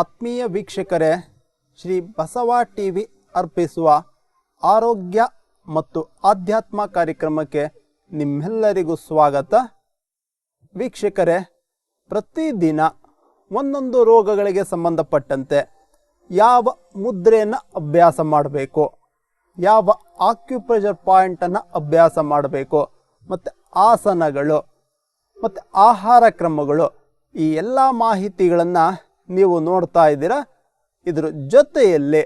ಆತ್ಮೀಯ ವೀಕ್ಷಕರೇ, Shri Basava T V ಅರ್ಪಿಸುವ ಆರೋಗ್ಯ ಮತ್ತು ಆಧ್ಯಾತ್ಮ ಕಾರ್ಯಕ್ರಮಕ್ಕೆ ನಿಮ್ಮೆಲ್ಲರಿಗೂ ಸ್ವಾಗತ. ವೀಕ್ಷಕರೇ, ಪ್ರತಿದಿನ ಒಂದೊಂದು ರೋಗಗಳಿಗೆ ಸಂಬಂಧಪಟ್ಟಂತೆ ಯಾವ ಮುದ್ರೆಯನ್ನು ಅಭ್ಯಾಸ ಮಾಡಬೇಕು, ಯಾವ ಆಕ್ಯುಪ್ರೆಷರ್ ಪಾಯಿಂಟನ್ನು ಅಭ್ಯಾಸ ಮಾಡಬೇಕು, ಮತ್ತು ಆಸನಗಳು, ಮತ್ತು ಆಹಾರ ಕ್ರಮಗಳು, ಈ ಎಲ್ಲ ಮಾಹಿತಿಗಳನ್ನು ನೀವು ನೋಡ್ತಾ ಇದ್ದೀರಾ? ಇದರ ಜೊತೆಯಲ್ಲಿ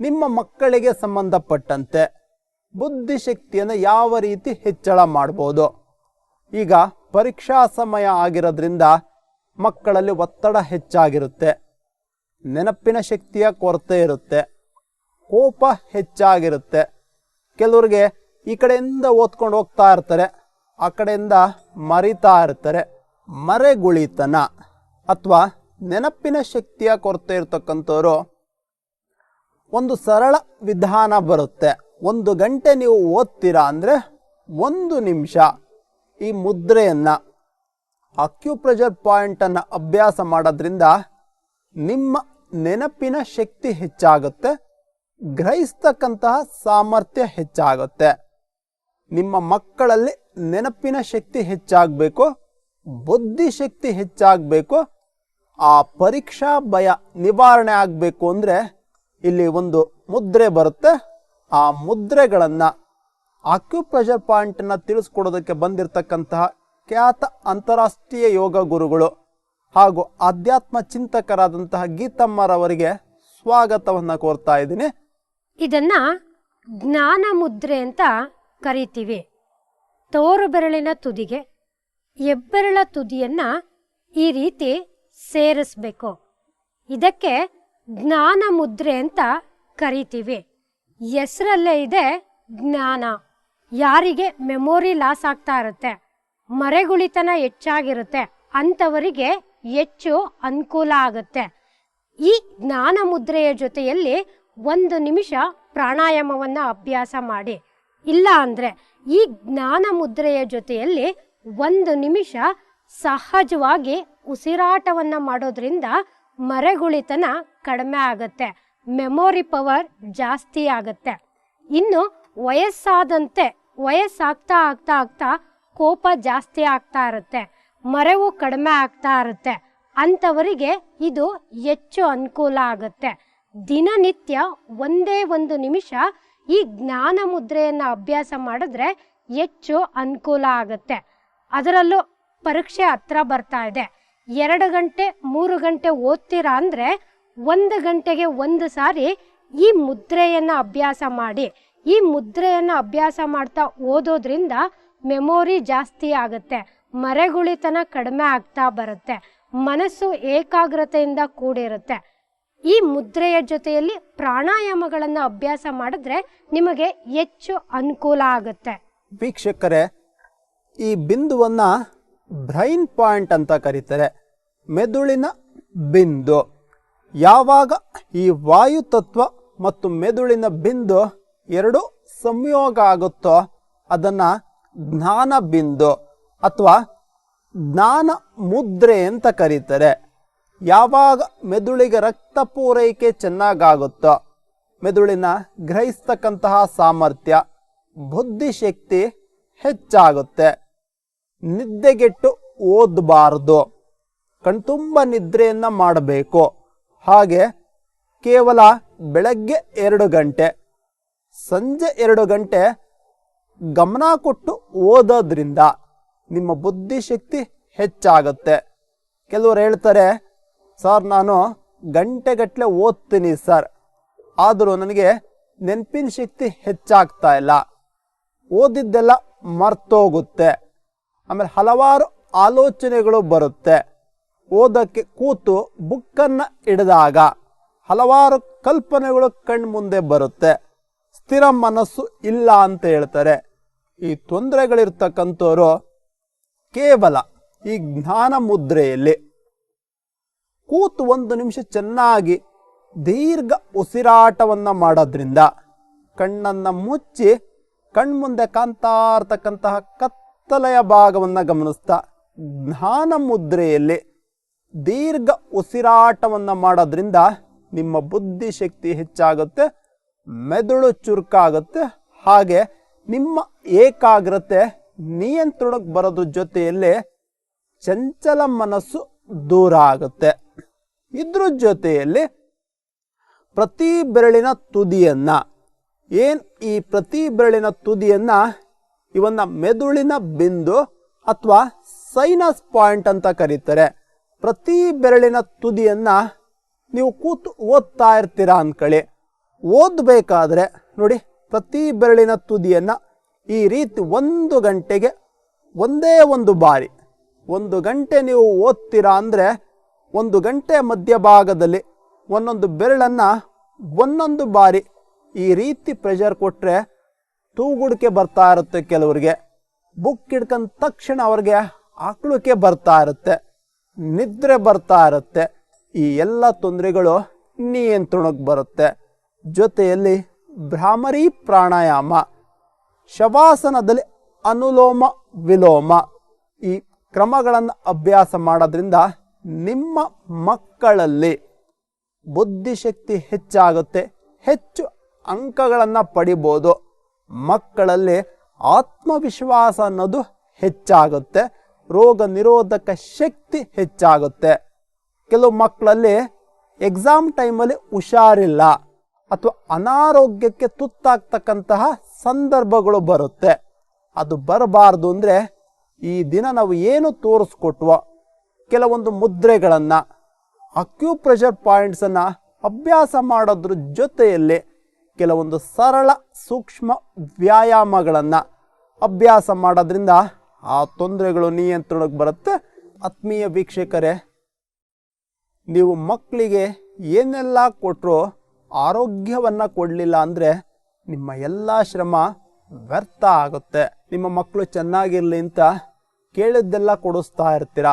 ನಿಮ್ಮ ಮಕ್ಕಳಿಗೆ ಸಂಬಂಧಪಟ್ಟಂತೆ ಬುದ್ಧಿಶಕ್ತಿಯನ್ನು ಯಾವ ರೀತಿ ಹೆಚ್ಚಳ ಮಾಡ್ಬೋದು? ಈಗ ಪರೀಕ್ಷಾ ಸಮಯ ಆಗಿರೋದ್ರಿಂದ ಮಕ್ಕಳಲ್ಲಿ ಒತ್ತಡ ಹೆಚ್ಚಾಗಿರುತ್ತೆ. ನೆನಪಿನ ಶಕ್ತಿಯ ಕೊರತೆ ಇರುತ್ತೆ. ಕೋಪ ಹೆಚ್ಚಾಗಿರುತ್ತೆ. ಕೆಲವ್ರಿಗೆ ಈ ಕಡೆಯಿಂದ ಓದ್ಕೊಂಡು ಹೋಗ್ತಾ ಇರ್ತಾರೆ, ಆ ಕಡೆಯಿಂದ ಮರಿತಾ ಇರ್ತಾರೆ. ಮರೆಗುಳಿತನ ಅಥವಾ ನೆನಪಿನ ಶಕ್ತಿಯ ಕೊರತೆ ಇರ್ತಕ್ಕಂಥವ್ರು, ಒಂದು ಸರಳ ವಿಧಾನ ಬರುತ್ತೆ. ಒಂದು ಗಂಟೆ ನೀವು ಓದ್ತೀರಾ ಅಂದರೆ ಒಂದು ನಿಮಿಷ ಈ ಮುದ್ರೆಯನ್ನು ಅಕ್ಯುಪ್ರೆಷರ್ ಪಾಯಿಂಟನ್ನು ಅಭ್ಯಾಸ ಮಾಡೋದ್ರಿಂದ ನಿಮ್ಮ ನೆನಪಿನ ಶಕ್ತಿ ಹೆಚ್ಚಾಗುತ್ತೆ, ಗ್ರಹಿಸ್ತಕ್ಕಂತಹ ಸಾಮರ್ಥ್ಯ ಹೆಚ್ಚಾಗುತ್ತೆ. ನಿಮ್ಮ ಮಕ್ಕಳಲ್ಲಿ ನೆನಪಿನ ಶಕ್ತಿ ಹೆಚ್ಚಾಗಬೇಕು, ಬುದ್ಧಿಶಕ್ತಿ ಹೆಚ್ಚಾಗಬೇಕು ಆ ಪರೀಕ್ಷಾ ಭಯ ನಿವಾರಣೆ ಆಗಬೇಕು ಅಂದರೆ ಇಲ್ಲಿ ಒಂದು ಮುದ್ರೆ ಬರುತ್ತೆ. ಆ ಮುದ್ರೆಗಳನ್ನು ಆಕ್ಯುಪ್ರೆಷರ್ ಪಾಯಿಂಟನ್ನು ತಿಳಿಸ್ಕೊಡೋದಕ್ಕೆ ಬಂದಿರತಕ್ಕಂತಹ ಖ್ಯಾತ ಅಂತಾರಾಷ್ಟ್ರೀಯ ಯೋಗ ಗುರುಗಳು ಹಾಗೂ ಆಧ್ಯಾತ್ಮ ಚಿಂತಕರಾದಂತಹ ಗೀತಮ್ಮರವರಿಗೆ ಸ್ವಾಗತವನ್ನು ಕೋರ್ತಾ ಇದ್ದೀನಿ. ಇದನ್ನ ಜ್ಞಾನ ಮುದ್ರೆ ಅಂತ ಕರಿತೀವಿ. ತೋರು ಬೆರಳಿನ ತುದಿಗೆ ಹೆಬ್ಬೆರಳ ತುದಿಯನ್ನ ಈ ರೀತಿ ಸೇರಿಸ್ಬೇಕು. ಇದಕ್ಕೆ ಜ್ಞಾನ ಮುದ್ರೆ ಅಂತ ಕರಿತೀವಿ. ಹೆಸರಲ್ಲೇ ಇದೆ ಜ್ಞಾನ. ಯಾರಿಗೆ ಮೆಮೊರಿ ಲಾಸ್ ಆಗ್ತಾ ಇರುತ್ತೆ, ಮರೆಗುಳಿತನ ಹೆಚ್ಚಾಗಿರುತ್ತೆ, ಅಂಥವರಿಗೆ ಹೆಚ್ಚು ಅನುಕೂಲ ಆಗುತ್ತೆ. ಈ ಜ್ಞಾನ ಮುದ್ರೆಯ ಜೊತೆಯಲ್ಲಿ ಒಂದು ನಿಮಿಷ ಪ್ರಾಣಾಯಾಮವನ್ನು ಅಭ್ಯಾಸ ಮಾಡಿ. ಇಲ್ಲ ಅಂದರೆ ಈ ಜ್ಞಾನ ಮುದ್ರೆಯ ಜೊತೆಯಲ್ಲಿ ಒಂದು ನಿಮಿಷ ಸಹಜವಾಗಿ ಉಸಿರಾಟವನ್ನು ಮಾಡೋದ್ರಿಂದ ಮರೆಗುಳಿತನ ಕಡಿಮೆ ಆಗುತ್ತೆ ಮೆಮೊರಿ ಪವರ್ ಜಾಸ್ತಿ ಆಗುತ್ತೆ. ಇನ್ನು ವಯಸ್ಸಾದಂತೆ, ವಯಸ್ಸಾಗ್ತಾ ಆಗ್ತಾ ಆಗ್ತಾ ಕೋಪ ಜಾಸ್ತಿ ಆಗ್ತಾ ಇರುತ್ತೆ, ಮರೆವು ಕಡಿಮೆ ಆಗ್ತಾ ಇರುತ್ತೆ. ಅಂಥವರಿಗೆ ಇದು ಹೆಚ್ಚು ಅನುಕೂಲ ಆಗುತ್ತೆ. ದಿನನಿತ್ಯ ಒಂದೇ ಒಂದು ನಿಮಿಷ ಈ ಜ್ಞಾನ ಮುದ್ರೆಯನ್ನು ಅಭ್ಯಾಸ ಮಾಡಿದ್ರೆ ಹೆಚ್ಚು ಅನುಕೂಲ ಆಗುತ್ತೆ. ಅದರಲ್ಲೂ ಪರೀಕ್ಷೆ ಹತ್ರ ಬರ್ತಾ ಇದೆ. ಎರಡು ಗಂಟೆ, ಮೂರು ಗಂಟೆ ಓದ್ತೀರಾ ಅಂದರೆ ಒಂದು ಗಂಟೆಗೆ ಒಂದು ಸಾರಿ ಈ ಮುದ್ರೆಯನ್ನು ಅಭ್ಯಾಸ ಮಾಡಿ. ಈ ಮುದ್ರೆಯನ್ನು ಅಭ್ಯಾಸ ಮಾಡ್ತಾ ಓದೋದ್ರಿಂದ ಮೆಮೊರಿ ಜಾಸ್ತಿ ಆಗುತ್ತೆ. ಮರೆಗುಳಿತನ ಕಡಿಮೆ ಆಗ್ತಾ ಬರುತ್ತೆ. ಮನಸ್ಸು ಏಕಾಗ್ರತೆಯಿಂದ ಕೂಡಿರುತ್ತೆ. ಈ ಮುದ್ರೆಯ ಜೊತೆಯಲ್ಲಿ ಪ್ರಾಣಾಯಾಮಗಳನ್ನು ಅಭ್ಯಾಸ ಮಾಡಿದ್ರೆ ನಿಮಗೆ ಹೆಚ್ಚು ಅನುಕೂಲ ಆಗುತ್ತೆ. ವೀಕ್ಷಕರೇ, ಈ ಬಿಂದುವನ್ನು ಬ್ರೈನ್ ಪಾಯಿಂಟ್ ಅಂತ ಕರೀತಾರೆ. ಮೆದುಳಿನ ಬಿಂದು. ಯಾವಾಗ ಈ ವಾಯು ತತ್ವ ಮತ್ತು ಮೆದುಳಿನ ಬಿಂದು ಎರಡು ಸಂಯೋಗ ಆಗುತ್ತೋ ಅದನ್ನು ಜ್ಞಾನ ಬಿಂದು ಅಥವಾ ಜ್ಞಾನ ಮುದ್ರೆ ಅಂತ ಕರೀತಾರೆ. ಯಾವಾಗ ಮೆದುಳಿಗೆ ರಕ್ತ ಪೂರೈಕೆ ಚೆನ್ನಾಗಾಗುತ್ತೋ, ಮೆದುಳಿನ ಗ್ರಹಿಸ್ತಕ್ಕಂತಹ ಸಾಮರ್ಥ್ಯ, ಬುದ್ಧಿಶಕ್ತಿ ಹೆಚ್ಚಾಗುತ್ತೆ. ನಿದ್ದೆಗೆಟ್ಟು ಓದಬಾರ್ದು. ಕಣ್ತುಂಬ ನಿದ್ರೆಯನ್ನು ಮಾಡಬೇಕು. ಹಾಗೆ ಕೇವಲ ಬೆಳಗ್ಗೆ ಎರಡು ಗಂಟೆ, ಸಂಜೆ ಎರಡು ಗಂಟೆ ಗಮನ ಕೊಟ್ಟು ಓದೋದ್ರಿಂದ ನಿಮ್ಮ ಬುದ್ಧಿಶಕ್ತಿ ಹೆಚ್ಚಾಗುತ್ತೆ. ಕೆಲವರು ಹೇಳ್ತಾರೆ, ಸರ್, ನಾನು ಗಂಟೆಗಟ್ಟಲೆ ಓದ್ತೀನಿ ಸರ್. ಆದರೂ ನನಗೆ ನೆನಪಿನ ಶಕ್ತಿ ಹೆಚ್ಚಾಗ್ತಾ ಇಲ್ಲ. ಓದಿದ್ದೆಲ್ಲ ಮರ್ತೋಗುತ್ತೆ. ಆಮೇಲೆ ಹಲವಾರು ಆಲೋಚನೆಗಳು ಬರುತ್ತೆ. ಓದಕ್ಕೆ ಕೂತು ಬುಕ್ಕನ್ನು ಹಿಡಿದಾಗ ಹಲವಾರು ಕಲ್ಪನೆಗಳು ಕಣ್ಣು ಮುಂದೆ ಬರುತ್ತೆ. ಸ್ಥಿರ ಮನಸ್ಸು ಇಲ್ಲ ಅಂತ ಹೇಳ್ತಾರೆ. ಈ ತೊಂದರೆಗಳಿರ್ತಕ್ಕಂಥವ್ರು ಕೇವಲ ಈ ಜ್ಞಾನ ಮುದ್ರೆಯಲ್ಲಿ ಕೂತು ಒಂದು ನಿಮಿಷ ಚೆನ್ನಾಗಿ ದೀರ್ಘ ಉಸಿರಾಟವನ್ನು ಮಾಡೋದ್ರಿಂದ ಕಣ್ಣನ್ನು ಮುಚ್ಚಿ ಕಣ್ಮುಂದೆ ಕಾಣ್ತಾ ಇರ್ತಕ್ಕಂತಹ ಕತ್ತಲೆಯ ಭಾಗವನ್ನು ಗಮನಿಸ್ತಾ, ಜ್ಞಾನ ಮುದ್ರೆಯಲ್ಲಿ ದೀರ್ಘ ಉಸಿರಾಟವನ್ನು ಮಾಡೋದ್ರಿಂದ ನಿಮ್ಮ ಬುದ್ಧಿಶಕ್ತಿ ಹೆಚ್ಚಾಗುತ್ತೆ, ಮೆದುಳು ಚುರುಕಾಗುತ್ತೆ, ಹಾಗೆ ನಿಮ್ಮ ಏಕಾಗ್ರತೆ ನಿಯಂತ್ರಣಕ್ಕೆ ಬರೋದ್ರ ಜೊತೆಯಲ್ಲಿ ಚಂಚಲ ಮನಸ್ಸು ದೂರ ಆಗುತ್ತೆ. ಇದ್ರ ಜೊತೆಯಲ್ಲಿ ಪ್ರತಿ ಬೆರಳಿನ ತುದಿಯನ್ನ, ಏನು ಈ ಪ್ರತಿ ಬೆರಳಿನ ತುದಿಯನ್ನ ಇವನ್ನ ಮೆದುಳಿನ ಬಿಂದು ಅಥವಾ ಸೈನಸ್ ಪಾಯಿಂಟ್ ಅಂತ ಕರೀತಾರೆ. ಪ್ರತಿ ಬೆರಳಿನ ತುದಿಯನ್ನ ನೀವು ಕೂತು ಓದ್ತಾ ಇರ್ತೀರಾ ಅನ್ಕೊಳ್ಳಿ ಓದ್ಬೇಕಾದ್ರೆ ನೋಡಿ ಪ್ರತಿ ಬೆರಳಿನ ತುದಿಯನ್ನ ಈ ರೀತಿ ಒಂದು ಗಂಟೆಗೆ ಒಂದೇ ಒಂದು ಬಾರಿ, ಒಂದು ಗಂಟೆ ನೀವು ಓದ್ತೀರಾ ಅಂದರೆ ಒಂದು ಗಂಟೆ ಮಧ್ಯಭಾಗದಲ್ಲಿ ಒಂದೊಂದು ಬೆರಳನ್ನ ಒಂದೊಂದು ಬಾರಿ ಈ ರೀತಿ ಪ್ರೆಷರ್ ಕೊಟ್ಟರೆ ತೂಗುಡಿಕೆ ಬರ್ತಾ ಇರುತ್ತೆ ಕೆಲವರಿಗೆ. ಬುಕ್ ಹಿಡ್ಕೊಂಡ ತಕ್ಷಣ ಅವ್ರಿಗೆ ಆಕಳುಕೆ ಬರ್ತಾ ಇರುತ್ತೆ. ನಿದ್ರೆ ಬರ್ತಾ ಇರುತ್ತೆ. ಈ ಎಲ್ಲ ತೊಂದರೆಗಳು ನಿಯಂತ್ರಣಕ್ಕೆ ಬರುತ್ತೆ. ಜೊತೆಯಲ್ಲಿ ಭ್ರಾಮರಿ ಪ್ರಾಣಾಯಾಮ, ಶವಾಸನದಲ್ಲಿ ಅನುಲೋಮ ವಿಲೋಮ ಈ ಕ್ರಮಗಳನ್ನು ಅಭ್ಯಾಸ ಮಾಡೋದ್ರಿಂದ ನಿಮ್ಮ ಮಕ್ಕಳಲ್ಲಿ ಬುದ್ಧಿಶಕ್ತಿ ಹೆಚ್ಚಾಗುತ್ತೆ. ಹೆಚ್ಚು ಅಂಕಗಳನ್ನು ಪಡಿಬೋದು. ಮಕ್ಕಳಲ್ಲಿ ಆತ್ಮವಿಶ್ವಾಸ ಅನ್ನೋದು ಹೆಚ್ಚಾಗುತ್ತೆ. ರೋಗ ನಿರೋಧಕ ಶಕ್ತಿ ಹೆಚ್ಚಾಗುತ್ತೆ. ಕೆಲವು ಮಕ್ಕಳಲ್ಲಿ ಎಕ್ಸಾಮ್ ಟೈಮಲ್ಲಿ ಹುಷಾರಿಲ್ಲ ಅಥವಾ ಅನಾರೋಗ್ಯಕ್ಕೆ ತುತ್ತಾಗ್ತಕ್ಕಂತಹ ಸಂದರ್ಭಗಳು ಬರುತ್ತೆ. ಅದು ಬರಬಾರ್ದು ಅಂದರೆ ಈ ದಿನ ನಾವು ಏನು ತೋರಿಸ್ಕೊಟ್ವೋ ಕೆಲವೊಂದು ಮುದ್ರೆಗಳನ್ನು ಅಕ್ಯೂಪ್ರೆಷರ್ ಪಾಯಿಂಟ್ಸನ್ನು ಅಭ್ಯಾಸ ಮಾಡೋದ್ರ ಜೊತೆಯಲ್ಲಿ ಕೆಲವೊಂದು ಸರಳ ಸೂಕ್ಷ್ಮ ವ್ಯಾಯಾಮಗಳನ್ನು ಅಭ್ಯಾಸ ಮಾಡೋದ್ರಿಂದ ಆ ತೊಂದರೆಗಳು ನಿಯಂತ್ರಣಕ್ಕೆ ಬರುತ್ತೆ. ಆತ್ಮೀಯ ವೀಕ್ಷಕರೇ, ನೀವು ಮಕ್ಕಳಿಗೆ ಏನೆಲ್ಲ ಕೊಟ್ಟರು ಆರೋಗ್ಯವನ್ನು ಕೊಡಲಿಲ್ಲ ಅಂದರೆ ನಿಮ್ಮ ಎಲ್ಲ ಶ್ರಮ ವ್ಯರ್ಥ ಆಗುತ್ತೆ. ನಿಮ್ಮ ಮಕ್ಕಳು ಚೆನ್ನಾಗಿರಲಿ ಅಂತ ಕೇಳಿದ್ದೆಲ್ಲ ಕೊಡಿಸ್ತಾ ಇರ್ತೀರ?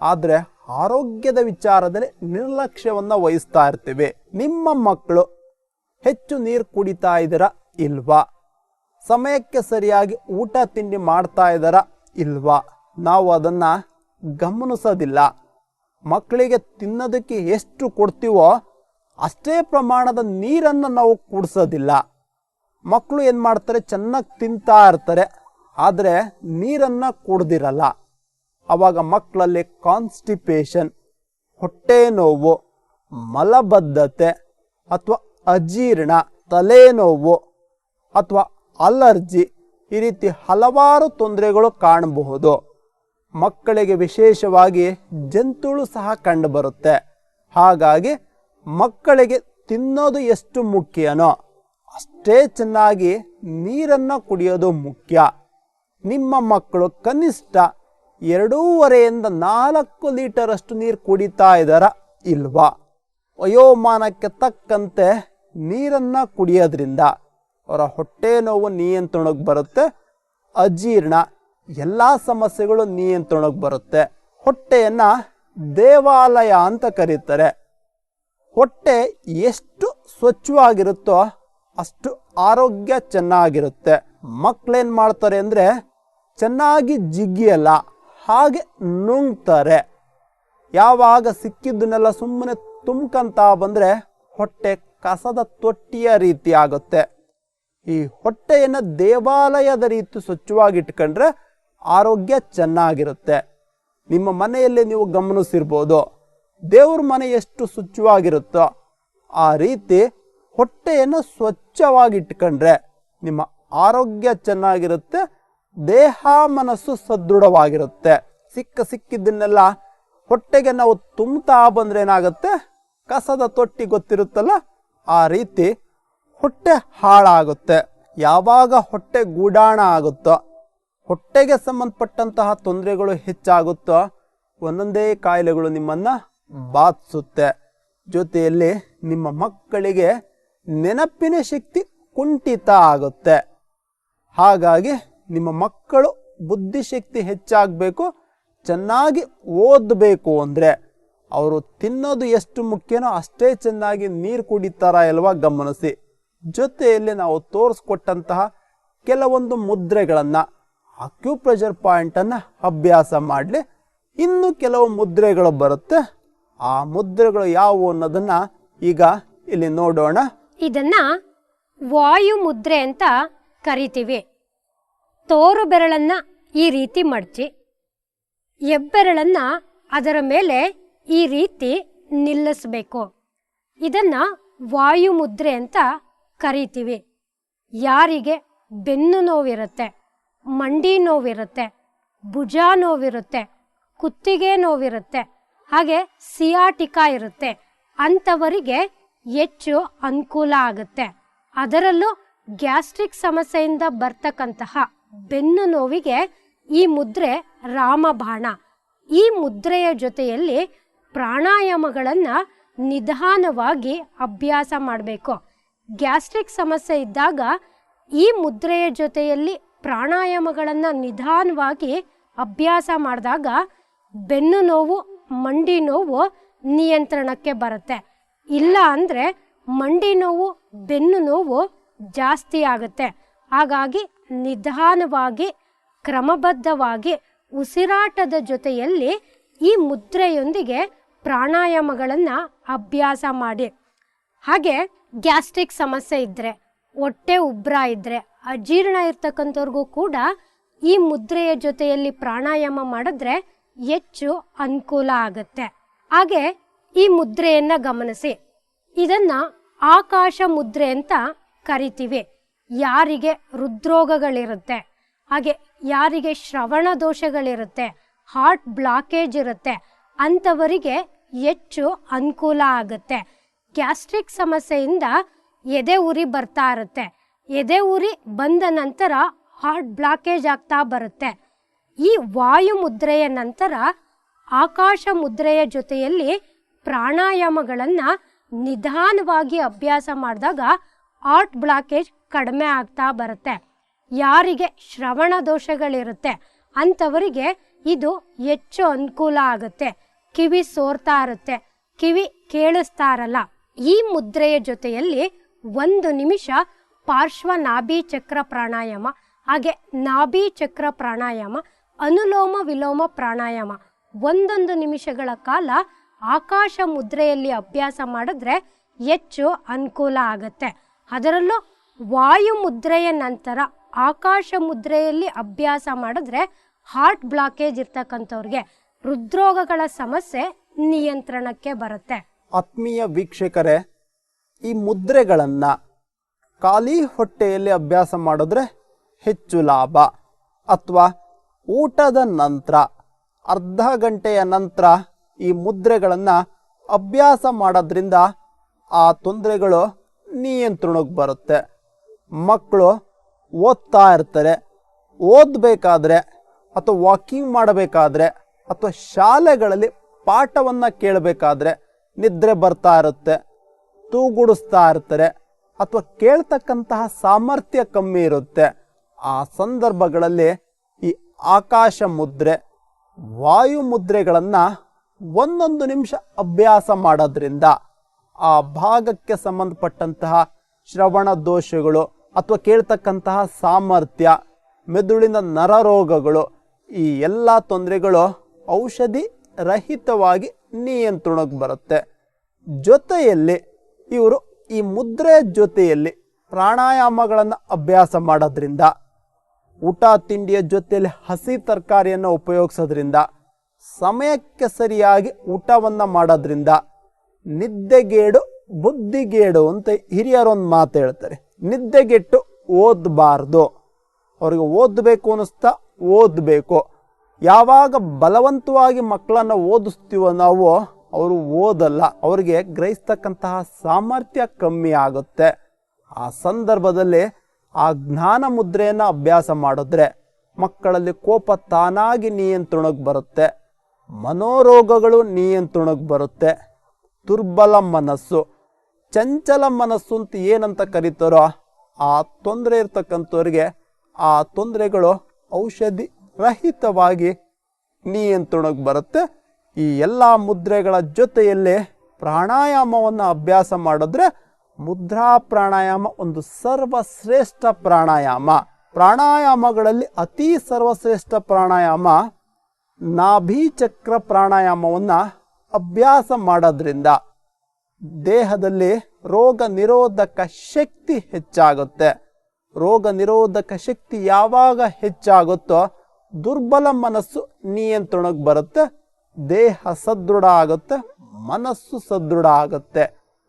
ಆದರೆ ಆರೋಗ್ಯದ ವಿಚಾರದಲ್ಲಿ ನಿರ್ಲಕ್ಷ್ಯವನ್ನು ವಹಿಸ್ತಾ ಇರ್ತೀವಿ. ನಿಮ್ಮ ಮಕ್ಕಳು ಹೆಚ್ಚು ನೀರು ಕುಡಿತಾ ಇದ್ದೀರಾ ಇಲ್ವಾ? ಸಮಯಕ್ಕೆ ಸರಿಯಾಗಿ ಊಟ ತಿಂಡಿ ಮಾಡ್ತಾ ಇದ್ದಾರಾ ಇಲ್ವಾ? ನಾವು ಅದನ್ನು ಗಮನಿಸೋದಿಲ್ಲ. ಮಕ್ಕಳಿಗೆ ತಿನ್ನೋದಕ್ಕೆ ಎಷ್ಟು ಕೊಡ್ತೀವೋ ಅಷ್ಟೇ ಪ್ರಮಾಣದ ನೀರನ್ನು ನಾವು ಕುಡಿಸೋದಿಲ್ಲ. ಮಕ್ಕಳು ಏನು ಮಾಡ್ತಾರೆ? ಚೆನ್ನಾಗಿ ತಿಂತಾ ಇರ್ತಾರೆ. ಆದರೆ ನೀರನ್ನು ಕುಡ್ದಿರಲ್ಲ. ಆವಾಗ ಮಕ್ಕಳಲ್ಲಿ ಕಾನ್ಸ್ಟಿಪೇಷನ್, ಹೊಟ್ಟೆ ನೋವು, ಮಲಬದ್ಧತೆ ಅಥವಾ ಅಜೀರ್ಣ, ತಲೆನೋವು ಅಥವಾ ಅಲರ್ಜಿ ಈ ರೀತಿ ಹಲವಾರು ತೊಂದರೆಗಳು ಕಾಣಬಹುದು. ಮಕ್ಕಳಿಗೆ ವಿಶೇಷವಾಗಿ ಜಂತುಳು ಸಹ ಕಂಡುಬರುತ್ತೆ. ಹಾಗಾಗಿ ಮಕ್ಕಳಿಗೆ ತಿನ್ನೋದು ಎಷ್ಟು ಮುಖ್ಯನೋ ಅಷ್ಟೇ ಚೆನ್ನಾಗಿ ನೀರನ್ನು ಕುಡಿಯೋದು ಮುಖ್ಯ. ನಿಮ್ಮ ಮಕ್ಕಳು ಕನಿಷ್ಠ ಎರಡೂವರೆಯಿಂದ ನಾಲ್ಕು ಲೀಟರ್ ಅಷ್ಟು ನೀರು ಕುಡಿತಾ ಇದ್ದಾರಾ ಇಲ್ವಾ? ವಯೋಮಾನಕ್ಕೆ ತಕ್ಕಂತೆ ನೀರನ್ನು ಕುಡಿಯೋದ್ರಿಂದ ಅವರ ಹೊಟ್ಟೆ ನೋವು ನಿಯಂತ್ರಣಕ್ಕೆ ಬರುತ್ತೆ, ಅಜೀರ್ಣ ಎಲ್ಲ ಸಮಸ್ಯೆಗಳು ನಿಯಂತ್ರಣಕ್ಕೆ ಬರುತ್ತೆ. ಹೊಟ್ಟೆಯನ್ನ ದೇವಾಲಯ ಅಂತ ಕರೀತಾರೆ. ಹೊಟ್ಟೆ ಎಷ್ಟು ಸ್ವಚ್ಛವಾಗಿರುತ್ತೋ ಅಷ್ಟು ಆರೋಗ್ಯ ಚೆನ್ನಾಗಿರುತ್ತೆ. ಮಕ್ಕಳೇನು ಮಾಡ್ತಾರೆ ಅಂದರೆ ಚೆನ್ನಾಗಿ ಜಿಗ್ಗಿಯಲ್ಲ ಹಾಗೆ ನುಂಗ್ತಾರೆ. ಯಾವಾಗ ಸಿಕ್ಕಿದ್ದನ್ನೆಲ್ಲ ಸುಮ್ಮನೆ ತುಂಬ್ಕಂತ ಬಂದರೆ ಹೊಟ್ಟೆ ಕಸದ ತೊಟ್ಟಿಯ ರೀತಿ ಆಗುತ್ತೆ. ಈ ಹೊಟ್ಟೆಯನ್ನು ದೇವಾಲಯದ ರೀತಿ ಸ್ವಚ್ಛವಾಗಿಟ್ಕೊಂಡ್ರೆ ಆರೋಗ್ಯ ಚೆನ್ನಾಗಿರುತ್ತೆ. ನಿಮ್ಮ ಮನೆಯಲ್ಲಿ ನೀವು ಗಮನಿಸಿರ್ಬೋದು. ದೇವ್ರ ಮನೆ ಎಷ್ಟು ಸ್ವಚ್ಛವಾಗಿರುತ್ತೋ ಆ ರೀತಿ ಹೊಟ್ಟೆಯನ್ನು ಸ್ವಚ್ಛವಾಗಿಟ್ಕೊಂಡ್ರೆ ನಿಮ್ಮ ಆರೋಗ್ಯ ಚೆನ್ನಾಗಿರುತ್ತೆ, ದೇಹ ಮನಸ್ಸು ಸದೃಢವಾಗಿರುತ್ತೆ. ಸಿಕ್ಕ ಸಿಕ್ಕಿದ್ದನ್ನೆಲ್ಲ ಹೊಟ್ಟೆಗೆ ನಾವು ತುಂಬ್ತಾ ಬಂದ್ರೆ ಏನಾಗುತ್ತೆ? ಕಸದ ತೊಟ್ಟಿ ಗೊತ್ತಿರುತ್ತಲ್ಲ? ಆ ರೀತಿ ಹೊಟ್ಟೆ ಹಾಳಾಗುತ್ತೆ. ಯಾವಾಗ ಹೊಟ್ಟೆ ಗೂಡಾಣ ಆಗುತ್ತೋ, ಹೊಟ್ಟೆಗೆ ಸಂಬಂಧಪಟ್ಟಂತಹ ತೊಂದರೆಗಳು ಹೆಚ್ಚಾಗುತ್ತೋ, ಒಂದೊಂದೇ ಕಾಯಿಲೆಗಳು ನಿಮ್ಮನ್ನು ಬಾಧಿಸುತ್ತೆ. ಜೊತೆಯಲ್ಲಿ ನಿಮ್ಮ ಮಕ್ಕಳಿಗೆ ನೆನಪಿನ ಶಕ್ತಿ ಕುಂಠಿತ ಆಗುತ್ತೆ. ಹಾಗಾಗಿ ನಿಮ್ಮ ಮಕ್ಕಳು ಬುದ್ಧಿಶಕ್ತಿ ಹೆಚ್ಚಾಗಬೇಕು, ಚೆನ್ನಾಗಿ ಓದಬೇಕು ಅಂದರೆ. ಅವರು ತಿನ್ನೋದು ಎಷ್ಟು ಮುಖ್ಯನೋ ಅಷ್ಟೇ ಚೆನ್ನಾಗಿ ನೀರು ಕುಡಿತಾರ ಅಲ್ವಾ ಗಮನಿಸಿ. ಜೊತೆಯಲ್ಲಿ ನಾವು ತೋರಿಸ್ಕೊಟ್ಟಂತಹ ಕೆಲವೊಂದು ಮುದ್ರೆಗಳನ್ನು ಅಕ್ಯೂಪ್ರೆಷರ್ ಪಾಯಿಂಟನ್ನು ಅಭ್ಯಾಸ ಮಾಡಲಿ. ಇನ್ನು ಕೆಲವು ಮುದ್ರೆಗಳು ಬರುತ್ತೆ. ಆ ಮುದ್ರೆಗಳು ಯಾವುವು ಅನ್ನೋದನ್ನ ಈಗ ಇಲ್ಲಿ ನೋಡೋಣ. ಇದನ್ನ ವಾಯು ಮುದ್ರೆ ಅಂತ ಕರಿತೀವಿ. ತೋರು ಬೆರಳನ್ನ ಈ ರೀತಿ ಮಡಚಿ ಹೆಬ್ಬೆರಳನ್ನ ಅದರ ಮೇಲೆ ಈ ರೀತಿ ನಿಲ್ಲಿಸಬೇಕು. ಇದನ್ನ ವಾಯು ಮುದ್ರೆ ಅಂತ ಕರಿತೀವಿ. ಯಾರಿಗೆ? ಬೆನ್ನು ನೋವಿರುತ್ತೆ, ಮಂಡಿ ನೋವಿರುತ್ತೆ, ಭುಜ ನೋವಿರುತ್ತೆ, ಕುತ್ತಿಗೆ ನೋವಿರುತ್ತೆ, ಹಾಗೆ ಸಿಯಾಟಿಕಾ ಇರುತ್ತೆ. ಅಂಥವರಿಗೆ ಹೆಚ್ಚು ಅನುಕೂಲ ಆಗುತ್ತೆ. ಅದರಲ್ಲೂ ಗ್ಯಾಸ್ಟ್ರಿಕ್ ಸಮಸ್ಯೆಯಿಂದ ಬರ್ತಕ್ಕಂತಹ ಬೆನ್ನು ನೋವಿಗೆ ಈ ಮುದ್ರೆ ರಾಮಬಾಣ. ಈ ಮುದ್ರೆಯ ಜೊತೆಯಲ್ಲಿ ಪ್ರಾಣಾಯಾಮಗಳನ್ನು ನಿಧಾನವಾಗಿ ಅಭ್ಯಾಸ ಮಾಡಬೇಕು. ಗ್ಯಾಸ್ಟ್ರಿಕ್ ಸಮಸ್ಯೆ ಇದ್ದಾಗ ಈ ಮುದ್ರೆಯ ಜೊತೆಯಲ್ಲಿ ಪ್ರಾಣಾಯಾಮಗಳನ್ನು ನಿಧಾನವಾಗಿ ಅಭ್ಯಾಸ ಮಾಡಿದಾಗ ಬೆನ್ನು ನೋವು, ಮಂಡಿ ನೋವು ನಿಯಂತ್ರಣಕ್ಕೆ ಬರುತ್ತೆ. ಇಲ್ಲ ಅಂದರೆ ಮಂಡಿ ನೋವು, ಬೆನ್ನು ನೋವು ಜಾಸ್ತಿ ಆಗುತ್ತೆ. ಹಾಗಾಗಿ ನಿಧಾನವಾಗಿ, ಕ್ರಮಬದ್ಧವಾಗಿ ಉಸಿರಾಟದ ಜೊತೆಯಲ್ಲಿ ಈ ಮುದ್ರೆಯೊಂದಿಗೆ ಪ್ರಾಣಾಯಾಮಗಳನ್ನು ಅಭ್ಯಾಸ ಮಾಡಿ. ಹಾಗೆ ಗ್ಯಾಸ್ಟ್ರಿಕ್ ಸಮಸ್ಯೆ ಇದ್ದರೆ ಹೊಟ್ಟೆ ಉಬ್ರ ಇದ್ದರೆ ಅಜೀರ್ಣ ಇರ್ತಕ್ಕಂಥವ್ರಿಗೂ ಕೂಡ ಈ ಮುದ್ರೆಯ ಜೊತೆಯಲ್ಲಿ ಪ್ರಾಣಾಯಾಮ ಮಾಡಿದ್ರೆ ಹೆಚ್ಚು ಅನುಕೂಲ ಆಗುತ್ತೆ. ಹಾಗೆ ಈ ಮುದ್ರೆಯನ್ನು ಗಮನಿಸಿ. ಇದನ್ನ ಆಕಾಶ ಮುದ್ರೆ ಅಂತ ಕರಿತೀವಿ. ಯಾರಿಗೆ ಹೃದ್ರೋಗಗಳಿರುತ್ತೆ, ಹಾಗೆ ಯಾರಿಗೆ ಶ್ರವಣ ದೋಷಗಳಿರುತ್ತೆ ಹಾರ್ಟ್ ಬ್ಲಾಕೇಜ್ ಇರುತ್ತೆ, ಅಂಥವರಿಗೆ ಹೆಚ್ಚು ಅನುಕೂಲ ಆಗುತ್ತೆ. ಗ್ಯಾಸ್ಟ್ರಿಕ್ ಸಮಸ್ಯೆಯಿಂದ ಎದೆ ಉರಿ ಬರ್ತಾ ಇರುತ್ತೆ. ಎದೆ ಉರಿ ಬಂದ ನಂತರ ಹಾರ್ಟ್ ಬ್ಲಾಕೇಜ್ ಆಗ್ತಾ ಬರುತ್ತೆ. ಈ ವಾಯು ಮುದ್ರೆಯ ನಂತರ ಆಕಾಶ ಮುದ್ರೆಯ ಜೊತೆಯಲ್ಲಿ ಪ್ರಾಣಾಯಾಮಗಳನ್ನು ನಿಧಾನವಾಗಿ ಅಭ್ಯಾಸ ಮಾಡಿದಾಗ ಹಾರ್ಟ್ ಬ್ಲಾಕೇಜ್ ಕಡಿಮೆ ಆಗ್ತಾ ಬರುತ್ತೆ. ಯಾರಿಗೆ ಶ್ರವಣ ದೋಷಗಳಿರುತ್ತೆ, ಅಂಥವರಿಗೆ ಇದು ಹೆಚ್ಚು ಅನುಕೂಲ ಆಗುತ್ತೆ. ಕಿವಿ ಸೋರ್ತಾ ಇರುತ್ತೆ, ಕಿವಿ ಕೇಳಿಸ್ತಾ ಇರಲ್ಲ. ಈ ಮುದ್ರೆಯ ಜೊತೆಯಲ್ಲಿ ಒಂದು ನಿಮಿಷ ಪಾರ್ಶ್ವ ನಾಭಿ ಚಕ್ರ ಪ್ರಾಣಾಯಾಮ, ಹಾಗೆ ನಾಭಿ ಚಕ್ರ ಪ್ರಾಣಾಯಾಮ, ಅನುಲೋಮ ವಿಲೋಮ ಪ್ರಾಣಾಯಾಮ. ಒಂದೊಂದು ನಿಮಿಷಗಳ ಕಾಲ ಆಕಾಶ ಮುದ್ರೆಯಲ್ಲಿ ಅಭ್ಯಾಸ ಮಾಡಿದ್ರೆ ಹೆಚ್ಚು ಅನುಕೂಲ ಆಗುತ್ತೆ. ಅದರಲ್ಲೂ ವಾಯು ಮುದ್ರೆಯ ನಂತರ ಆಕಾಶ ಮುದ್ರೆಯಲ್ಲಿ ಅಭ್ಯಾಸ ಮಾಡಿದ್ರೆ ಹಾರ್ಟ್ ಬ್ಲಾಕೇಜ್ ಇರ್ತಕ್ಕಂಥವ್ರಿಗೆ ಹೃದ್ರೋಗಗಳ ಸಮಸ್ಯೆ ನಿಯಂತ್ರಣಕ್ಕೆ ಬರುತ್ತೆ. ಆತ್ಮೀಯ ವೀಕ್ಷಕರೇ, ಈ ಮುದ್ರೆಗಳನ್ನು ಖಾಲಿ ಹೊಟ್ಟೆಯಲ್ಲಿ ಅಭ್ಯಾಸ ಮಾಡಿದ್ರೆ ಹೆಚ್ಚು ಲಾಭ. ಅಥವಾ ಊಟದ ನಂತರ, ಅರ್ಧ ಗಂಟೆಯ ನಂತರ ಈ ಮುದ್ರೆಗಳನ್ನು ಅಭ್ಯಾಸ ಮಾಡೋದ್ರಿಂದ ಆ ತೊಂದರೆಗಳು ನಿಯಂತ್ರಣಕ್ಕೆ ಬರುತ್ತೆ. ಮಕ್ಕಳು ಓದ್ತಾ ಇರ್ತಾರೆ. ಓದಬೇಕಾದ್ರೆ ಅಥವಾ ವಾಕಿಂಗ್ ಮಾಡಬೇಕಾದ್ರೆ ಅಥವಾ ಶಾಲೆಗಳಲ್ಲಿ ಪಾಠವನ್ನು ಕೇಳಬೇಕಾದ್ರೆ ನಿದ್ರೆ ಬರ್ತಾ ಇರುತ್ತೆ, ತೂಗುಡಿಸ್ತಾ ಇರ್ತಾರೆ ಅಥವಾ ಕೇಳ್ತಕ್ಕಂತಹ ಸಾಮರ್ಥ್ಯ ಕಮ್ಮಿ ಇರುತ್ತೆ. ಆ ಸಂದರ್ಭಗಳಲ್ಲಿ ಈ ಆಕಾಶ ಮುದ್ರೆ, ವಾಯು ಮುದ್ರೆಗಳನ್ನು ಒಂದೊಂದು ನಿಮಿಷ ಅಭ್ಯಾಸ ಮಾಡೋದ್ರಿಂದ ಆ ಭಾಗಕ್ಕೆ ಸಂಬಂಧಪಟ್ಟಂತಹ ಶ್ರವಣ ದೋಷಗಳು ಅಥವಾ ಕೇಳ್ತಕ್ಕಂತಹ ಸಾಮರ್ಥ್ಯ, ಮೆದುಳಿನ ನರರೋಗಗಳು ಈ ಎಲ್ಲ ತೊಂದರೆಗಳು ಔಷಧಿ ರಹಿತವಾಗಿ ನಿಯಂತ್ರಣಕ್ಕೆ ಬರುತ್ತೆ. ಜೊತೆಯಲ್ಲಿ ಇವರು ಈ ಮುದ್ರೆ ಜೊತೆಯಲ್ಲಿ ಪ್ರಾಣಾಯಾಮಗಳನ್ನು ಅಭ್ಯಾಸ ಮಾಡೋದ್ರಿಂದ, ಊಟ ತಿಂಡಿಯ ಜೊತೆಯಲ್ಲಿ ಹಸಿ ತರಕಾರಿಯನ್ನು ಉಪಯೋಗಿಸೋದ್ರಿಂದ, ಸಮಯಕ್ಕೆ ಸರಿಯಾಗಿ ಊಟವನ್ನು ಮಾಡೋದ್ರಿಂದ ನಿದ್ದೆಗೇಡು, ಬುದ್ಧಿಗೇಡು ಅಂತ ಹಿರಿಯರೊಂದು ಮಾತು ಹೇಳ್ತಾರೆ. ನಿದ್ದೆಗೆಟ್ಟು ಓದಬಾರ್ದು. ಅವ್ರಿಗೆ ಓದಬೇಕು ಅನ್ನಿಸ್ತಾ ಓದಬೇಕು. ಯಾವಾಗ ಬಲವಂತವಾಗಿ ಮಕ್ಕಳನ್ನು ಓದಿಸ್ತೀವೋ ನಾವು ಅವರು ಓದಲ್ಲ, ಅವರಿಗೆ ಗ್ರಹಿಸ್ತಕ್ಕಂತಹ ಸಾಮರ್ಥ್ಯ ಕಮ್ಮಿ ಆಗುತ್ತೆ. ಆ ಸಂದರ್ಭದಲ್ಲಿ ಆ ಜ್ಞಾನ ಮುದ್ರೆಯನ್ನು ಅಭ್ಯಾಸ ಮಾಡಿದ್ರೆ ಮಕ್ಕಳಲ್ಲಿ ಕೋಪ ತಾನಾಗಿ ನಿಯಂತ್ರಣಕ್ಕೆ ಬರುತ್ತೆ, ಮನೋರೋಗಗಳು ನಿಯಂತ್ರಣಕ್ಕೆ ಬರುತ್ತೆ. ದುರ್ಬಲ ಮನಸ್ಸು, ಚಂಚಲ ಮನಸ್ಸು ಅಂತ ಏನಂತ ಕರೀತಾರೋ ಆ ತೊಂದರೆ ಇರ್ತಕ್ಕಂಥವ್ರಿಗೆ ಆ ತೊಂದರೆಗಳು ಔಷಧಿ ರಹಿತವಾಗಿ ನಿಯಂತ್ರಣಕ್ಕೆ ಬರುತ್ತೆ. ಈ ಎಲ್ಲ ಮುದ್ರೆಗಳ ಜೊತೆಯಲ್ಲಿ ಪ್ರಾಣಾಯಾಮವನ್ನು ಅಭ್ಯಾಸ ಮಾಡಿದ್ರೆ ಮುದ್ರಾ ಪ್ರಾಣಾಯಾಮ ಒಂದು ಸರ್ವಶ್ರೇಷ್ಠ ಪ್ರಾಣಾಯಾಮ. ಪ್ರಾಣಾಯಾಮಗಳಲ್ಲಿ ಅತಿ ಸರ್ವಶ್ರೇಷ್ಠ ಪ್ರಾಣಾಯಾಮ ನಾಭಿಚಕ್ರ ಪ್ರಾಣಾಯಾಮವನ್ನು ಅಭ್ಯಾಸ ಮಾಡೋದ್ರಿಂದ ದೇಹದಲ್ಲಿ ರೋಗ ನಿರೋಧಕ ಶಕ್ತಿ ಹೆಚ್ಚಾಗುತ್ತೆ. ರೋಗ ನಿರೋಧಕ ಶಕ್ತಿ ಯಾವಾಗ ಹೆಚ್ಚಾಗುತ್ತೋ ದುರ್ಬಲ ಮನಸ್ಸು ನಿಯಂತ್ರಣಕ್ಕೆ ಬರುತ್ತೆ, ದೇಹ ಸದೃಢ ಆಗುತ್ತೆ, ಮನಸ್ಸು ಸದೃಢ ಆಗುತ್ತೆ.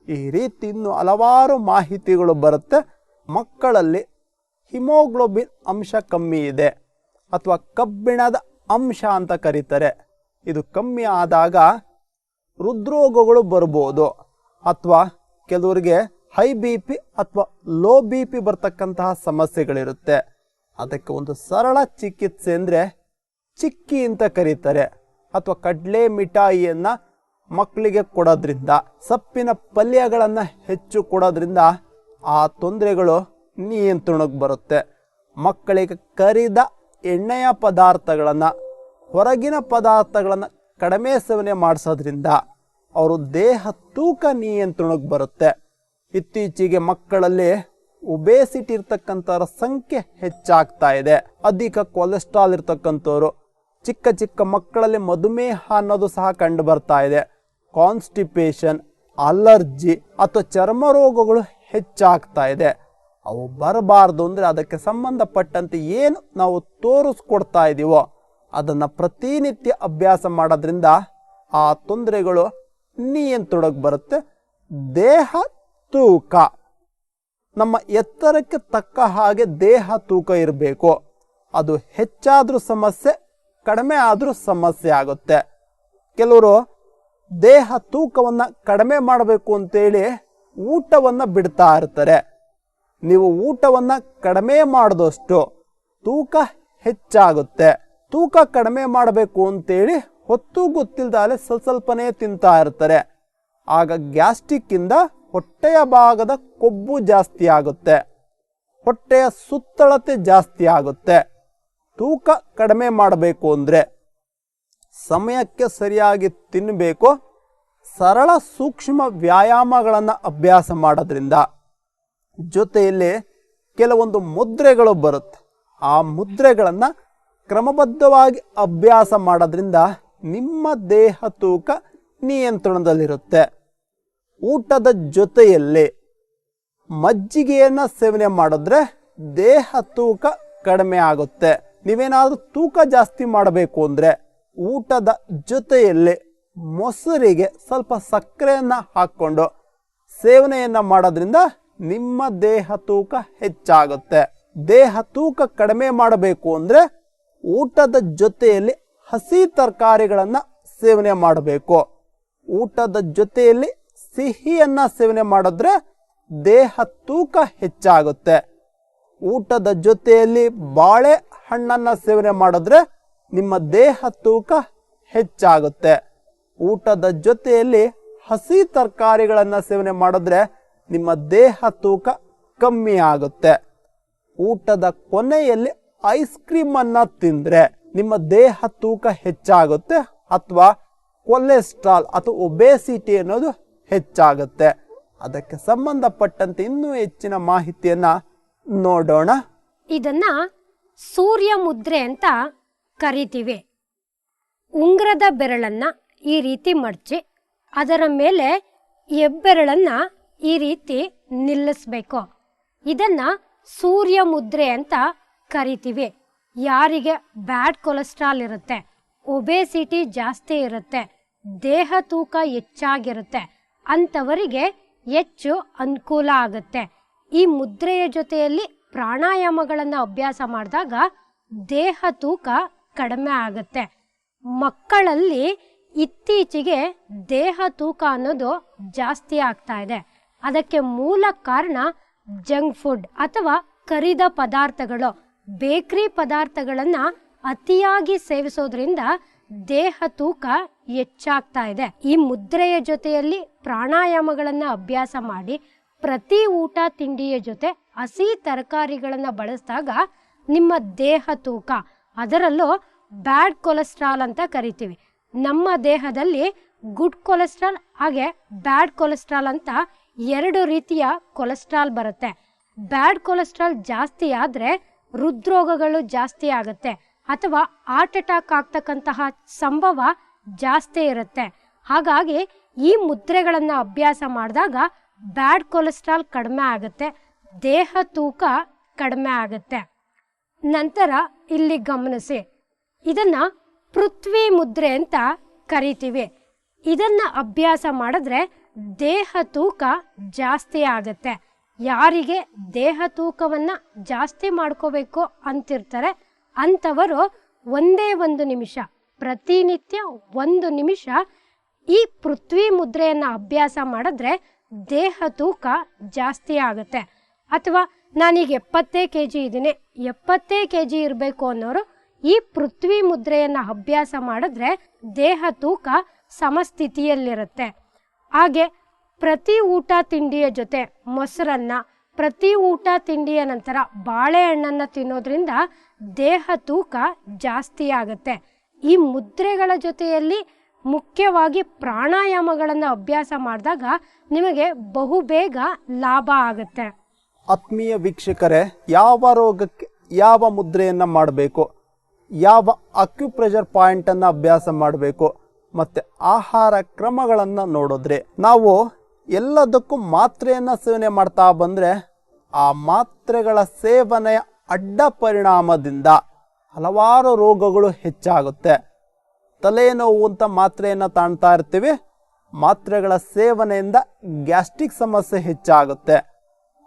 ಈ ರೀತಿ ಇನ್ನು ಹಲವಾರು ಮಾಹಿತಿಗಳು ಬರುತ್ತೆ. ಮಕ್ಕಳಲ್ಲಿ ಹಿಮೋಗ್ಲೋಬಿನ್ ಅಂಶ ಕಮ್ಮಿ ಇದೆ, ಅಥವಾ ಕಬ್ಬಿಣದ ಅಂಶ ಅಂತ ಕರೀತಾರೆ. ಇದು ಕಮ್ಮಿ ಆದಾಗ ಹೃದ್ರೋಗಗಳು ಬರ್ಬೋದು, ಅಥವಾ ಕೆಲವರಿಗೆ ಹೈ ಬಿ ಪಿ ಅಥವಾ ಲೋ ಬಿ ಪಿ ಬರ್ತಕ್ಕಂತಹ ಸಮಸ್ಯೆಗಳಿರುತ್ತೆ. ಅದಕ್ಕೆ ಒಂದು ಸರಳ ಚಿಕಿತ್ಸೆ ಅಂದರೆ ಚಿಕ್ಕಿ ಅಂತ ಕರೀತಾರೆ ಅಥವಾ ಕಡಲೆ ಮಿಠಾಯಿಯನ್ನು ಮಕ್ಕಳಿಗೆ ಕೊಡೋದ್ರಿಂದ, ಸಪ್ಪಿನ ಪಲ್ಯಗಳನ್ನು ಹೆಚ್ಚು ಕೊಡೋದ್ರಿಂದ ಆ ತೊಂದರೆಗಳು ನಿಯಂತ್ರಣಕ್ಕೆ ಬರುತ್ತೆ. ಮಕ್ಕಳಿಗೆ ಕರಿದ ಎಣ್ಣೆಯ ಪದಾರ್ಥಗಳನ್ನು, ಹೊರಗಿನ ಪದಾರ್ಥಗಳನ್ನು ಕಡಿಮೆ ಸೇವನೆ ಮಾಡಿಸೋದ್ರಿಂದ ಅವರು ದೇಹ ತೂಕ ನಿಯಂತ್ರಣಕ್ಕೆ ಬರುತ್ತೆ. ಇತ್ತೀಚೆಗೆ ಮಕ್ಕಳಲ್ಲಿ ಒಬೇಸಿಟಿ ಇರ್ತಕ್ಕಂಥವ್ರ ಸಂಖ್ಯೆ ಹೆಚ್ಚಾಗ್ತಾ ಇದೆ. ಅಧಿಕ ಕೊಲೆಸ್ಟ್ರಾಲ್ ಇರ್ತಕ್ಕಂಥವ್ರು, ಚಿಕ್ಕ ಚಿಕ್ಕ ಮಕ್ಕಳಲ್ಲಿ ಮಧುಮೇಹ ಅನ್ನೋದು ಸಹ ಕಂಡು ಬರ್ತಾ ಇದೆ. ಕಾನ್ಸ್ಟಿಪೇಷನ್, ಅಲರ್ಜಿ ಅಥವಾ ಚರ್ಮ ರೋಗಗಳು ಹೆಚ್ಚಾಗ್ತಾ ಇದೆ. ಅವು ಬರಬಾರ್ದು ಅಂದರೆ ಅದಕ್ಕೆ ಸಂಬಂಧಪಟ್ಟಂತೆ ಏನು ನಾವು ತೋರಿಸ್ಕೊಡ್ತಾ ಇದ್ದೀವೋ ಅದನ್ನು ಪ್ರತಿನಿತ್ಯ ಅಭ್ಯಾಸ ಮಾಡೋದ್ರಿಂದ ಆ ತೊಂದರೆಗಳು ನಿಯಂತ್ರಣಕ್ಕೆ ಬರುತ್ತೆ. ದೇಹ ತೂಕ. ನಮ್ಮ ಎತ್ತರಕ್ಕೆ ತಕ್ಕ ಹಾಗೆ ದೇಹ ತೂಕ ಇರಬೇಕು. ಅದು ಹೆಚ್ಚಾದರೂ ಸಮಸ್ಯೆ, ಕಡಿಮೆ ಆದರೂ ಸಮಸ್ಯೆ ಆಗುತ್ತೆ. ಕೆಲವರು ದೇಹ ತೂಕವನ್ನು ಕಡಿಮೆ ಮಾಡಬೇಕು ಅಂತೇಳಿ ಊಟವನ್ನು ಬಿಡ್ತಾ ಇರ್ತಾರೆ. ನೀವು ಊಟವನ್ನು ಕಡಿಮೆ ಮಾಡಿದಷ್ಟು ತೂಕ ಹೆಚ್ಚಾಗುತ್ತೆ. ತೂಕ ಕಡಿಮೆ ಮಾಡಬೇಕು ಅಂತೇಳಿ ಹೊತ್ತು ಗೊತ್ತಿಲ್ದಾಲೆ ಸ್ವಲ್ಪ ಸ್ವಲ್ಪನೇ ತಿಂತಾ ಇರ್ತಾರೆ. ಆಗ ಗ್ಯಾಸ್ಟ್ರಿಕ್ ಇಂದ ಹೊಟ್ಟೆಯ ಭಾಗದ ಕೊಬ್ಬು ಜಾಸ್ತಿ ಆಗುತ್ತೆ. ಹೊಟ್ಟೆಯ ಸುತ್ತಳತೆ ಜಾಸ್ತಿ ಆಗುತ್ತೆ. ತೂಕ ಕಡಿಮೆ ಮಾಡಬೇಕು ಅಂದರೆ ಸಮಯಕ್ಕೆ ಸರಿಯಾಗಿ ತಿನ್ನಬೇಕು ಸರಳ ಸೂಕ್ಷ್ಮ ವ್ಯಾಯಾಮಗಳನ್ನು ಅಭ್ಯಾಸ ಮಾಡೋದ್ರಿಂದ ಜೊತೆಯಲ್ಲಿ ಕೆಲವೊಂದು ಮುದ್ರೆಗಳು ಬರುತ್ತೆ. ಆ ಮುದ್ರೆಗಳನ್ನು ಕ್ರಮಬದ್ಧವಾಗಿ ಅಭ್ಯಾಸ ಮಾಡೋದ್ರಿಂದ ನಿಮ್ಮ ದೇಹ ತೂಕ ನಿಯಂತ್ರಣದಲ್ಲಿರುತ್ತೆ. ಊಟದ ಜೊತೆಯಲ್ಲಿ ಮಜ್ಜಿಗೆಯನ್ನು ಸೇವನೆ ಮಾಡಿದ್ರೆ ದೇಹ ತೂಕ ಕಡಿಮೆ ಆಗುತ್ತೆ. ನೀವೇನಾದರೂ ತೂಕ ಜಾಸ್ತಿ ಮಾಡಬೇಕು ಅಂದರೆ ಊಟದ ಜೊತೆಯಲ್ಲಿ ಮೊಸರಿಗೆ ಸ್ವಲ್ಪ ಸಕ್ಕರೆಯನ್ನು ಹಾಕ್ಕೊಂಡು ಸೇವನೆಯನ್ನು ಮಾಡೋದ್ರಿಂದ ನಿಮ್ಮ ದೇಹ ತೂಕ ಹೆಚ್ಚಾಗುತ್ತೆ. ದೇಹ ತೂಕ ಕಡಿಮೆ ಮಾಡಬೇಕು ಅಂದರೆ ಊಟದ ಜೊತೆಯಲ್ಲಿ ಹಸಿ ತರಕಾರಿಗಳನ್ನು ಸೇವನೆ ಮಾಡಬೇಕು. ಊಟದ ಜೊತೆಯಲ್ಲಿ ಸಿಹಿಯನ್ನ ಸೇವನೆ ಮಾಡಿದ್ರೆ ದೇಹ ತೂಕ ಹೆಚ್ಚಾಗುತ್ತೆ. ಊಟದ ಜೊತೆಯಲ್ಲಿ ಬಾಳೆ ಹಣ್ಣನ್ನ ಸೇವನೆ ಮಾಡಿದ್ರೆ ನಿಮ್ಮ ದೇಹ ತೂಕ ಹೆಚ್ಚಾಗುತ್ತೆ. ಊಟದ ಜೊತೆಯಲ್ಲಿ ಹಸಿ ತರಕಾರಿಗಳನ್ನು ಸೇವನೆ ಮಾಡಿದ್ರೆ ನಿಮ್ಮ ದೇಹ ತೂಕ ಕಮ್ಮಿ ಆಗುತ್ತೆ. ಊಟದ ಕೊನೆಯಲ್ಲಿ ಐಸ್ ಕ್ರೀಮ್ ತಿಂದರೆ ತಿಂದ್ರೆ ನಿಮ್ಮ ದೇಹ ತೂಕ ಹೆಚ್ಚಾಗುತ್ತೆ ಅಥವಾ ಕೊಲೆಸ್ಟ್ರಾಲ್ ಅಥವಾ ಒಬೇಸಿಟಿ ಅನ್ನೋದು ಹೆಚ್ಚಾಗುತ್ತೆ. ಅದಕ್ಕೆ ಸಂಬಂಧಪಟ್ಟಂತೆ ಇನ್ನೂ ಹೆಚ್ಚಿನ ಮಾಹಿತಿಯನ್ನ ನೋಡೋಣ. ಇದನ್ನ ಸೂರ್ಯ ಮುದ್ರೆ ಅಂತ ಕರಿತೀವಿ. ಉಂಗ್ರದ ಬೆರಳನ್ನ ಈ ರೀತಿ ಮಡಚಿ, ಅದರ ಮೇಲೆ ಹೆಬ್ಬೆರಳನ್ನ ಈ ರೀತಿ ನಿಲ್ಲಿಸ್ಬೇಕು. ಇದನ್ನ ಸೂರ್ಯ ಮುದ್ರೆ ಅಂತ ಕರಿತೀವಿ. ಯಾರಿಗೆ? ಬ್ಯಾಡ್ ಕೊಲೆಸ್ಟ್ರಾಲ್ ಇರುತ್ತೆ, ಒಬೇಸಿಟಿ ಜಾಸ್ತಿ ಇರುತ್ತೆ, ದೇಹ ತೂಕ ಹೆಚ್ಚಾಗಿರುತ್ತೆ. ಅಂಥವರಿಗೆ ಹೆಚ್ಚು ಅನುಕೂಲ ಆಗುತ್ತೆ. ಈ ಮುದ್ರೆಯ ಜೊತೆಯಲ್ಲಿ ಪ್ರಾಣಾಯಾಮಗಳನ್ನು ಅಭ್ಯಾಸ ಮಾಡಿದಾಗ ದೇಹ ತೂಕ ಕಡಿಮೆ ಆಗುತ್ತೆ. ಮಕ್ಕಳಲ್ಲಿ ಇತ್ತೀಚೆಗೆ ದೇಹ ತೂಕ ಅನ್ನೋದು ಜಾಸ್ತಿ ಆಗ್ತಾ ಇದೆ. ಅದಕ್ಕೆ ಮೂಲ ಕಾರಣ ಜಂಕ್ ಫುಡ್ ಅಥವಾ ಕರಿದ ಪದಾರ್ಥಗಳು. ಬೇಕ್ರಿ ಪದಾರ್ಥಗಳನ್ನು ಅತಿಯಾಗಿ ಸೇವಿಸೋದ್ರಿಂದ ದೇಹ ತೂಕ ಹೆಚ್ಚಾಗ್ತಾ ಇದೆ. ಈ ಮುದ್ರೆಯ ಜೊತೆಯಲ್ಲಿ ಪ್ರಾಣಾಯಾಮಗಳನ್ನ ಅಭ್ಯಾಸ ಮಾಡಿ ಪ್ರತಿ ಊಟ ತಿಂಡಿಯ ಜೊತೆ ಹಸಿ ತರಕಾರಿಗಳನ್ನ ಬಳಸಿದಾಗ ನಿಮ್ಮ ದೇಹ ತೂಕ, ಅದರಲ್ಲೂ ಬ್ಯಾಡ್ ಕೊಲೆಸ್ಟ್ರಾಲ್ ಅಂತ ಕರಿತೀವಿ. ನಮ್ಮ ದೇಹದಲ್ಲಿ ಗುಡ್ ಕೊಲೆಸ್ಟ್ರಾಲ್ ಹಾಗೆ ಬ್ಯಾಡ್ ಕೊಲೆಸ್ಟ್ರಾಲ್ ಅಂತ ಎರಡು ರೀತಿಯ ಕೊಲೆಸ್ಟ್ರಾಲ್ ಬರುತ್ತೆ. ಬ್ಯಾಡ್ ಕೊಲೆಸ್ಟ್ರಾಲ್ ಜಾಸ್ತಿ ಆದರೆ ಹೃದ್ರೋಗಗಳು ಜಾಸ್ತಿ ಆಗುತ್ತೆ. ಅಥವಾ ಹಾರ್ಟ್ ಅಟ್ಯಾಕ್ ಆಗ್ತಕ್ಕಂತಹ ಸಂಭವ ಜಾಸ್ತಿ ಇರುತ್ತೆ. ಹಾಗಾಗಿ ಈ ಮುದ್ರೆಗಳನ್ನು ಅಭ್ಯಾಸ ಮಾಡಿದಾಗ ಬ್ಯಾಡ್ ಕೊಲೆಸ್ಟ್ರಾಲ್ ಕಡಿಮೆ ಆಗುತ್ತೆ, ದೇಹ ತೂಕ ಕಡಿಮೆ ಆಗುತ್ತೆ. ನಂತರ ಇಲ್ಲಿ ಗಮನಿಸಿ, ಇದನ್ನ ಪೃಥ್ವಿ ಮುದ್ರೆ ಅಂತ ಕರಿತೀವಿ. ಇದನ್ನ ಅಭ್ಯಾಸ ಮಾಡಿದ್ರೆ ದೇಹ ತೂಕ ಜಾಸ್ತಿ ಆಗುತ್ತೆ. ಯಾರಿಗೆ ದೇಹ ತೂಕವನ್ನ ಜಾಸ್ತಿ ಮಾಡ್ಕೋಬೇಕು ಅಂತಿರ್ತಾರೆ ಅಂಥವರು ಒಂದೇ ಒಂದು ನಿಮಿಷ, ಪ್ರತಿನಿತ್ಯ ಒಂದು ನಿಮಿಷ ಈ ಪೃಥ್ವಿ ಮುದ್ರೆಯನ್ನು ಅಭ್ಯಾಸ ಮಾಡಿದ್ರೆ ದೇಹ ತೂಕ ಜಾಸ್ತಿ ಆಗುತ್ತೆ. ಅಥವಾ ನಾನೀಗ ಎಪ್ಪತ್ತೇ ಕೆ ಜಿ ಇದ್ದೀನಿ, ಎಪ್ಪತ್ತೇ ಕೆ ಜಿ ಇರಬೇಕು ಅನ್ನೋರು ಈ ಪೃಥ್ವಿ ಮುದ್ರೆಯನ್ನು ಅಭ್ಯಾಸ ಮಾಡಿದ್ರೆ ದೇಹ ತೂಕ ಸಮಸ್ಥಿತಿಯಲ್ಲಿರುತ್ತೆ. ಹಾಗೆ ಪ್ರತಿ ಊಟ ತಿಂಡಿಯ ಜೊತೆ ಮೊಸರನ್ನ ಪ್ರತಿ ಊಟ ತಿಂಡಿಯ ನಂತರ ಬಾಳೆಹಣ್ಣನ್ನು ತಿನ್ನೋದ್ರಿಂದ ದೇಹ ತೂಕ ಜಾಸ್ತಿ ಆಗುತ್ತೆ. ಈ ಮುದ್ರೆಗಳ ಜೊತೆಯಲ್ಲಿ ಮುಖ್ಯವಾಗಿ ಪ್ರಾಣಾಯಾಮಗಳನ್ನು ಅಭ್ಯಾಸ ಮಾಡಿದಾಗ ನಿಮಗೆ ಬಹುಬೇಗ ಲಾಭ ಆಗುತ್ತೆ. ಆತ್ಮೀಯ ವೀಕ್ಷಕರೇ, ಯಾವ ರೋಗಕ್ಕೆ ಯಾವ ಮುದ್ರೆಯನ್ನು ಮಾಡಬೇಕು, ಯಾವ ಅಕ್ಯುಪ್ರೆಷರ್ ಪಾಯಿಂಟನ್ನು ಅಭ್ಯಾಸ ಮಾಡಬೇಕು, ಮತ್ತು ಆಹಾರ ಕ್ರಮಗಳನ್ನು ನೋಡಿದ್ರೆ ನಾವು ಎಲ್ಲದಕ್ಕೂ ಮಾತ್ರೆಯನ್ನು ಸೇವನೆ ಮಾಡ್ತಾ ಬಂದರೆ ಆ ಮಾತ್ರೆಗಳ ಸೇವನೆಯ ಅಡ್ಡ ಪರಿಣಾಮದಿಂದ ಹಲವಾರು ರೋಗಗಳು ಹೆಚ್ಚಾಗುತ್ತೆ. ತಲೆನೋವು ಅಂತ ಮಾತ್ರೆಯನ್ನು ತಾಣ್ತಾ ಇರ್ತೀವಿ. ಮಾತ್ರೆಗಳ ಸೇವನೆಯಿಂದ ಗ್ಯಾಸ್ಟ್ರಿಕ್ ಸಮಸ್ಯೆ ಹೆಚ್ಚಾಗುತ್ತೆ.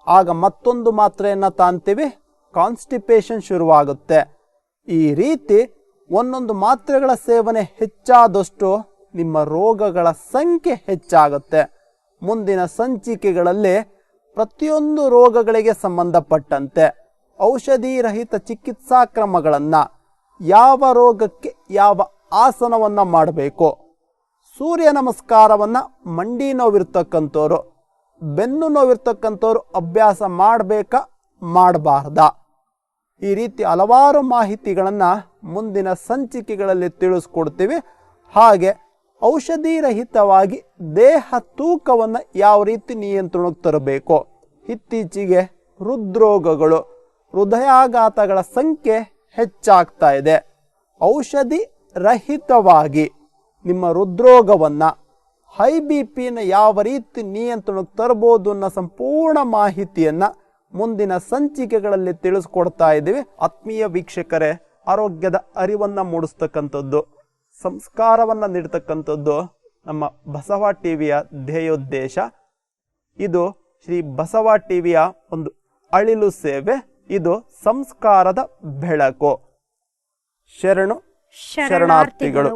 ಆಗ ಮತ್ತೊಂದು ಮಾತ್ರೆಯನ್ನು ತಾಂತೀವಿ ಕಾನ್ಸ್ಟಿಪೇಷನ್ ಶುರುವಾಗುತ್ತೆ. ಈ ರೀತಿ ಒಂದೊಂದು ಮಾತ್ರೆಗಳ ಸೇವನೆ ಹೆಚ್ಚಾದಷ್ಟು ನಿಮ್ಮ ರೋಗಗಳ ಸಂಖ್ಯೆ ಹೆಚ್ಚಾಗುತ್ತೆ. ಮುಂದಿನ ಸಂಚಿಕೆಗಳಲ್ಲಿ ಪ್ರತಿಯೊಂದು ರೋಗಗಳಿಗೆ ಸಂಬಂಧಪಟ್ಟಂತೆ ಔಷಧಿ ರಹಿತ ಚಿಕಿತ್ಸಾ ಕ್ರಮಗಳನ್ನು ಯಾವ ರೋಗಕ್ಕೆ ಯಾವ ಆಸನವನ್ನು ಮಾಡಬೇಕು. ಸೂರ್ಯ ನಮಸ್ಕಾರವನ್ನು ಮಂಡಿ ನೋವಿರ್ತಕ್ಕಂಥವ್ರು, ಬೆನ್ನು ನೋವಿರ್ತಕ್ಕಂಥವ್ರು ಅಭ್ಯಾಸ ಮಾಡಬೇಕಾ ಮಾಡಬಾರ್ದ? ಈ ರೀತಿ ಹಲವಾರು ಮಾಹಿತಿಗಳನ್ನು ಮುಂದಿನ ಸಂಚಿಕೆಗಳಲ್ಲಿ ತಿಳಿಸ್ಕೊಡ್ತೀವಿ. ಹಾಗೆ ಔಷಧಿ ರಹಿತವಾಗಿ ದೇಹ ತೂಕವನ್ನು ಯಾವ ರೀತಿ ನಿಯಂತ್ರಣಕ್ಕೆ ತರಬೇಕು ಇತ್ತೀಚೆಗೆ ಹೃದ್ರೋಗಗಳು, ಹೃದಯಾಘಾತಗಳ ಸಂಖ್ಯೆ ಹೆಚ್ಚಾಗ್ತಾ ಇದೆ. ಔಷಧಿ ರಹಿತವಾಗಿ ನಿಮ್ಮ ಹೃದ್ರೋಗವನ್ನು ಹೈ ಬಿ ಪಿನ ಯಾವ ರೀತಿ ನಿಯಂತ್ರಣಕ್ಕೆ ತರಬಹುದು ಅನ್ನೋ ಸಂಪೂರ್ಣ ಮಾಹಿತಿಯನ್ನು ಮುಂದಿನ ಸಂಚಿಕೆಗಳಲ್ಲಿ ತಿಳಿಸ್ಕೊಡ್ತಾ ಇದ್ದೀವಿ. ಆತ್ಮೀಯ ವೀಕ್ಷಕರೇ, ಆರೋಗ್ಯದ ಅರಿವನ್ನು ಮೂಡಿಸ್ತಕ್ಕಂಥದ್ದು. ಸಂಸ್ಕಾರವನ್ನು ನೀಡತಕ್ಕಂಥದ್ದು ನಮ್ಮ ಬಸವ ಟಿವಿಯ ಧ್ಯೇಯೋದ್ದೇಶ. ಇದು ಶ್ರೀ ಬಸವ ಟಿವಿಯ ಒಂದು ಅಳಿಲು ಸೇವೆ, ಇದು ಸಂಸ್ಕಾರದ ಬೆಳಕು. ಶರಣು ಶರಣಾರ್ಥಿಗಳು.